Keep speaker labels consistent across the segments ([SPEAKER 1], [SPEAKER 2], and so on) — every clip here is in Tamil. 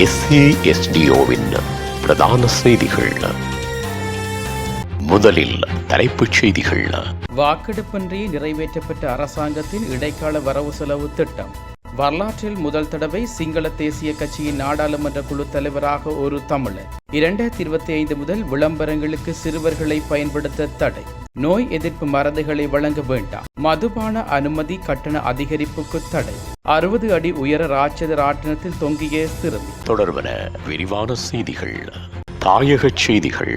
[SPEAKER 1] எஸ்ஏஎஸ்டிஓவின் பிரதான செய்திகள். முதலில் தலைப்புச் செய்திகள்.
[SPEAKER 2] வாக்கெடுப்பின்றி நிறைவேற்றப்பட்ட அரசாங்கத்தின் இடைக்கால வரவு செலவு திட்டம். வரலாற்றில் முதல் தடவை சிங்கள தேசிய கட்சியின் நாடாளுமன்ற குழு தலைவராக ஒரு தமிழர். இரண்டாயிரத்தி இருபத்தி ஐந்து முதல் விளம்பரங்களுக்கு சிறுவர்களை பயன்படுத்த தடை. நோய் எதிர்ப்பு மருந்துகளை வழங்க வேண்டாம். மதுபான அனுமதி கட்டண அதிகரிப்புக்கு தடை. அறுபது அடி உயர ராட்சத ராட்டினத்தில் தொங்கிய சிறுமி.
[SPEAKER 1] தொடர்பன விரிவான செய்திகள் தாயகச் செய்திகள்.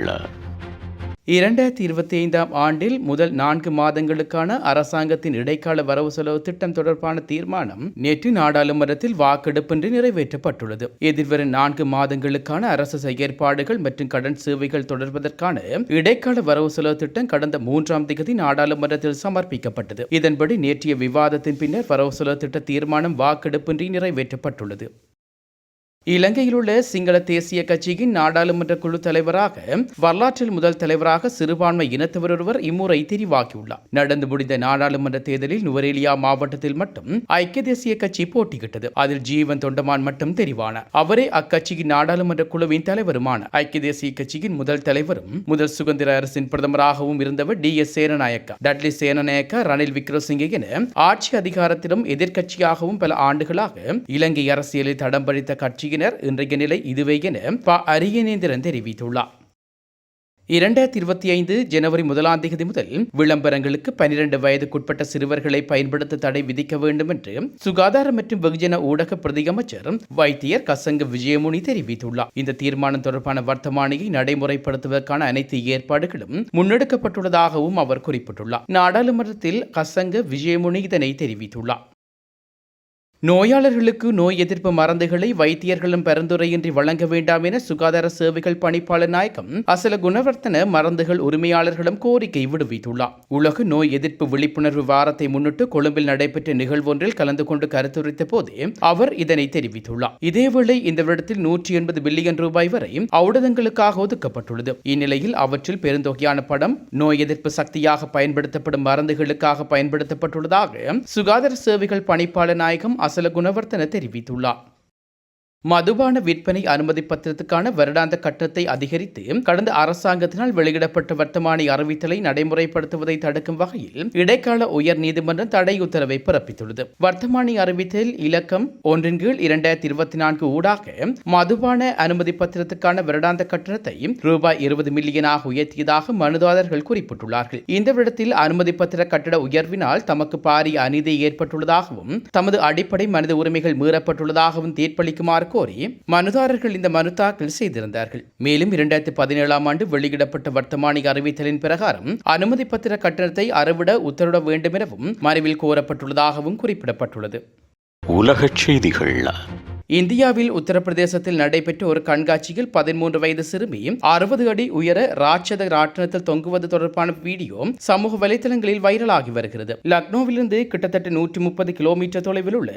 [SPEAKER 2] இரண்டாயிரத்தி இருபத்தி ஐந்தாம் ஆண்டில் முதல் நான்கு மாதங்களுக்கான அரசாங்கத்தின் இடைக்கால வரவு செலவு திட்டம் தொடர்பான தீர்மானம் நேற்று நாடாளுமன்றத்தில் வாக்கெடுப்பின்றி நிறைவேற்றப்பட்டுள்ளது. எதிர்வரும் நான்கு மாதங்களுக்கான அரசு செயற்பாடுகள் மற்றும் கடன் சேவைகள் தொடர்வதற்கான இடைக்கால வரவு செலவு திட்டம் கடந்த மூன்றாம் தேதி நாடாளுமன்றத்தில் சமர்ப்பிக்கப்பட்டது. இதன்படி நேற்றைய விவாதத்தின் பின்னர் வரவு செலவு திட்ட தீர்மானம் வாக்கெடுப்பின்றி நிறைவேற்றப்பட்டுள்ளது. இலங்கையில் உள்ள சிங்கள தேசிய கட்சியின் நாடாளுமன்ற குழு தலைவராக வரலாற்றில் முதல் தலைவராக சிறுபான்மை இனத்தவர் ஒருவர் இம்முறை தெரிவாகியுள்ளார். நடந்து முடிந்த நாடாளுமன்ற தேர்தலில் நுவரேலியா மாவட்டத்தில் மட்டும் ஐக்கிய தேசிய கட்சி போட்டியிட்டது. அதில் ஜீவன் தொண்டமான் மட்டும் தெரிவானார். அவரே அக்கட்சியின் நாடாளுமன்ற குழுவின் தலைவருமான ஐக்கிய தேசிய கட்சியின் முதல் தலைவரும் முதல் சுதந்திர அரசின் பிரதமராகவும் இருந்தவர் D. S. Senanayake Dudley Senanayake Ranil Wickremesinghe என ஆட்சி அதிகாரத்திலும் எதிர்க்கட்சியாகவும் பல ஆண்டுகளாக இலங்கை அரசியலில் தடம் பதித்த கட்சி கட்சியினர் இன்றைய நிலை இதுவே என ப. அரியநேந்திரன் தெரிவித்துள்ளார். இரண்டாயிரத்தி இருபத்தி ஐந்து ஜனவரி முதலாம் தேதி முதல் விளம்பரங்களுக்கு பனிரெண்டு வயதுக்குட்பட்ட சிறுவர்களை பயன்படுத்த தடை விதிக்க வேண்டும் என்று சுகாதார மற்றும் வெகுஜன ஊடக பிரதியமைச்சர் வைத்தியர் கசங்க விஜயமுனி தெரிவித்துள்ளார். இந்த தீர்மானம் தொடர்பான வர்த்தமானியை நடைமுறைப்படுத்துவதற்கான அனைத்து ஏற்பாடுகளும் முன்னெடுக்கப்பட்டுள்ளதாகவும் அவர் குறிப்பிட்டுள்ளார். நாடாளுமன்றத்தில் கசங்க விஜயமுனி இதனை தெரிவித்துள்ளார். நோயாளர்களுக்கு நோய் எதிர்ப்பு மருந்துகளை வைத்தியர்களும் பரிந்துரையின்றி வழங்க வேண்டாம் என சுகாதார சேவைகள் பணிப்பாளர் நாயகம் அசல குணவர்த்தன மருந்துகள் உரிமையாளர்களும் கோரிக்கை விடுவித்துள்ளார். உலக நோய் எதிர்ப்பு விழிப்புணர்வு வாரத்தை முன்னிட்டு கொழும்பில் நடைபெற்ற நிகழ்வொன்றில் கலந்து கொண்டு கருத்துரைத்த போதே அவர் இதனை தெரிவித்துள்ளார். இதேவேளை இந்த வருடத்தில் நூற்றி எண்பது பில்லியன் ரூபாய் வரை ஔடதங்களுக்காக ஒதுக்கப்பட்டுள்ளது. இந்நிலையில் அவற்றில் பெருந்தொகையான படம் நோய் எதிர்ப்பு சக்தியாக பயன்படுத்தப்படும் மருந்துகளுக்காக பயன்படுத்தப்பட்டுள்ளதாக சுகாதார சேவைகள் பணிப்பாளர் நாயகம் வாசல குணவர்த்தன தெரிவித்துள்ளார். மதுபான விற்பனை அனுமதி பத்திரத்துக்கான வருடாந்த கட்டணத்தை அதிகரித்து கடந்த அரசாங்கத்தினால் வெளியிடப்பட்ட வர்த்தமானி அறிவித்தலை நடைமுறைப்படுத்துவதை தடுக்கும் வகையில் இடைக்கால உயர் நீதிமன்றம் தடை உத்தரவை பிறப்பித்துள்ளது. வர்த்தமானி அறிவித்தல் இலக்கம் ஒன்றின் கீழ் இரண்டாயிரத்தி இருபத்தி நான்கு ஊடாக மதுபான அனுமதி பத்திரத்துக்கான வருடாந்த கட்டணத்தை ரூபாய் இருபது மில்லியனாக உயர்த்தியதாக மனுதாரர்கள் குறிப்பிட்டுள்ளார்கள். இந்த விடத்தில் அனுமதி பத்திர கட்டட உயர்வினால் தமக்கு பாரிய அநீதி ஏற்பட்டுள்ளதாகவும் தமது அடிப்படை மனித உரிமைகள் மீறப்பட்டுள்ளதாகவும் தீர்ப்பளிக்குமாறு கோரி மனுதாரர்கள் இந்த மனு தாக்கல் செய்திருந்தார்கள். மேலும் இரண்டாயிரத்தி பதினேழாம் ஆண்டு வெளியிடப்பட்ட வர்த்தமானி அறிவித்தலின் பிரகாரம் அனுமதி பத்திர கட்டணத்தை அறவிட உத்தரவிட வேண்டும் எனவும் மனுவில் கோரப்பட்டுள்ளதாகவும் குறிப்பிடப்பட்டுள்ளது.
[SPEAKER 1] உலகச் செய்திகள்
[SPEAKER 2] இந்தியாவில் உத்தரப்பிரதேசத்தில் நடைபெற்ற ஒரு கண்காட்சியில் பதிமூன்று வயது சிறுமி அறுபது அடி உயர ராட்சத ராட்டினத்தில் தொங்குவது தொடர்பான வீடியோ சமூக வலைதளங்களில் வைரலாகி வருகிறது. லக்னோவிலிருந்து கிட்டத்தட்ட நூற்றி முப்பது கிலோமீட்டர் தொலைவில் உள்ள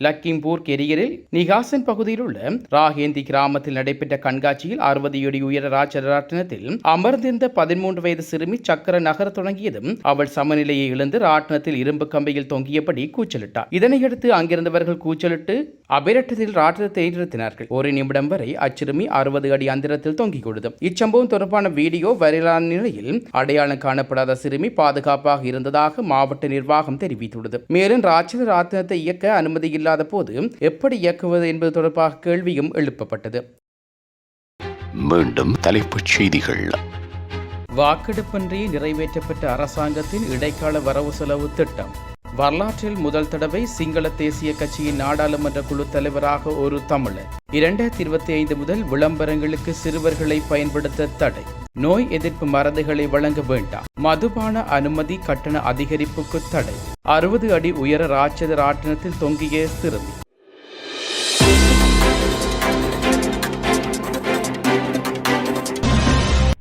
[SPEAKER 2] லக்கிம்பூர் கெரியரில் நிகாசன் பகுதியில் உள்ள ராகேந்தி கிராமத்தில் நடைபெற்ற கண்காட்சியில் அறுபது அடி உயர ராட்சத ராட்டினத்தில் அமர்ந்திருந்த பதிமூன்று வயது சிறுமி சக்கர நகர தொடங்கியதும் அவள் சமநிலையை இழந்து ராட்டினத்தில் இரும்பு கம்பியில் தொங்கியபடி கூச்சலிட்டார் இதனையடுத்து அங்கிருந்தவர்கள் கூச்சலிட்டு அபிரட்டத்தில் ராட்டினத்தை நிறுத்தினார்கள் ஒரு நிமிடம் வரை அச்சிறுமி அறுபது அடி அந்திரத்தில் தொங்கிக் கொண்டது இச்சம்பவம் தொடர்பான வீடியோ வைரலான நிலையில் அடையாளம் காணப்படாத சிறுமி பாதுகாப்பாக இருந்ததாக மாவட்ட நிர்வாகம் தெரிவித்துள்ளது. மேலும் ராட்சத ராட்டினத்தை இயக்க அனுமதி இல்லாத போது எப்படி இயக்குவது என்பது தொடர்பாக கேள்வியும் எழுப்பப்பட்டது.
[SPEAKER 1] மீண்டும் தலைப்புச் செய்திகள்.
[SPEAKER 2] வாக்கெடுப்பின்றி நிறைவேற்றப்பட்ட அரசாங்கத்தின் இடைக்கால வரவு செலவு திட்டம். வரலாற்றில் முதல் தடவை சிங்கள தேசிய கட்சியின் நாடாளுமன்ற குழு தலைவராக ஒரு தமிழர். இரண்டாயிரத்தி இருபத்தி ஐந்து முதல் விளம்பரங்களுக்கு சிறுவர்களை பயன்படுத்த தடை. நோய் எதிர்ப்பு மருந்துகளை வழங்க வேண்டாம். மதுபான அனுமதி கட்டண அதிகரிப்புக்கு தடை. அறுபது அடி உயர ராட்சத ராட்டினத்தில் தொங்கிய சிறுமி.